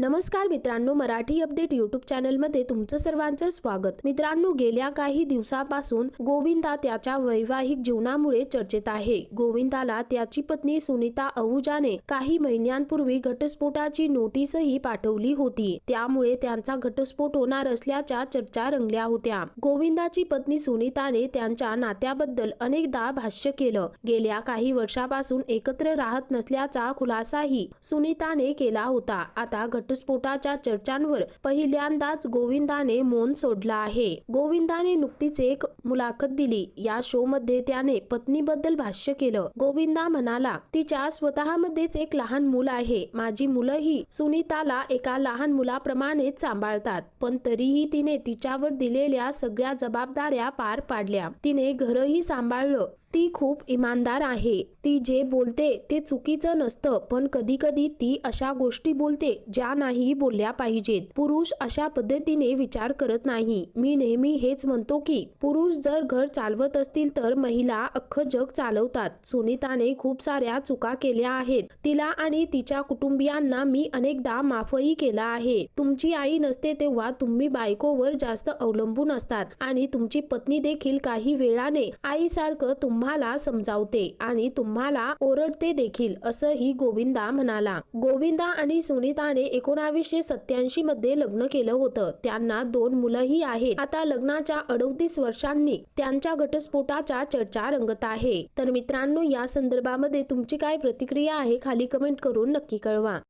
नमस्कार मित्रांनो Marathi update YouTube चॅनलमध्ये तुमचं सर्वांचं स्वागत. मित्रांनो गेल्या काही दिवसापासून गोविंदा त्याच्या वैवाहिक जीवनामुळे चर्चेत आहे. गोविंदाला त्याची पत्नी सुनीता अहुजाने काही महिन्यांपूर्वी घटस्फोटाची नोटीसही पाठवली होती. त्यामुळे त्यांचा घटस्फोट होणार असल्याच्या चर्चा रंगल्या होत्या. गोविंदाची पत्नी सुनीताने त्यांच्या नात्याबद्दल अनेकदा भाष्य केलं. गेल्या काही वर्षापासून एकत्र राहत नसल्याचा खुलासाही सुनीताने केला होता. आता घटस्फोटाच्या चर्चांवर पहिल्यांदाच गोविंदाने मौन सोडला आहे. गोविंदाने नुकतीच एक मुलाखत दिली. या शो मध्ये त्याने पत्नीबद्दल भाष्य केलं. गोविंदा म्हणाला तिच्या स्वतःमध्येच एक लहान मूल आहे. माझी मुलंही सुनीताला एका लहान मुलाप्रमाणेच सांभाळतात. पण तरीही तिने तिच्यावर दिलेल्या सगळ्या जबाबदाऱ्या पार पाडल्या. तिने घरही सांभाळलं. ती खूप इमानदार आहे. ती जे बोलते ते चुकीचं नसतं. पण कधी कधी ती अशा गोष्टी बोलते ज्या नाही बोलल्या पाहिजेत. पुरुष अशा पद्धतीने विचार करत नाही. मी नेहमी हेच म्हणतो की पुरुष जर घर चालवत असतील तर महिला अख्खं जग चालवतात. सुनीताने खूप साऱ्या चुका केल्या आहेत. तिला आणि तिच्या कुटुंबियांना मी अनेकदा माफही केला आहे. तुमची आई नसते तेव्हा तुम्ही बायकोवर जास्त अवलंबून असतात आणि तुमची पत्नी देखील काही वेळाने आईसारखं तुम्हाला समजावते आणि तुम्हाला ओरडते देखील असंही गोविंदा म्हणाला. गोविंदा आणि सुनीताने एकोणावीसशे सत्याऐंशी मध्ये लग्न केलं होतं. त्यांना दोन मुलंही आहेत. आता लग्नाच्या अडतीस वर्षांनी त्यांच्या घटस्फोटाच्या चर्चा रंगत आहे. तर मित्रांनो या संदर्भामध्ये तुमची काय प्रतिक्रिया आहे? खाली कमेंट करून नक्की कळवा.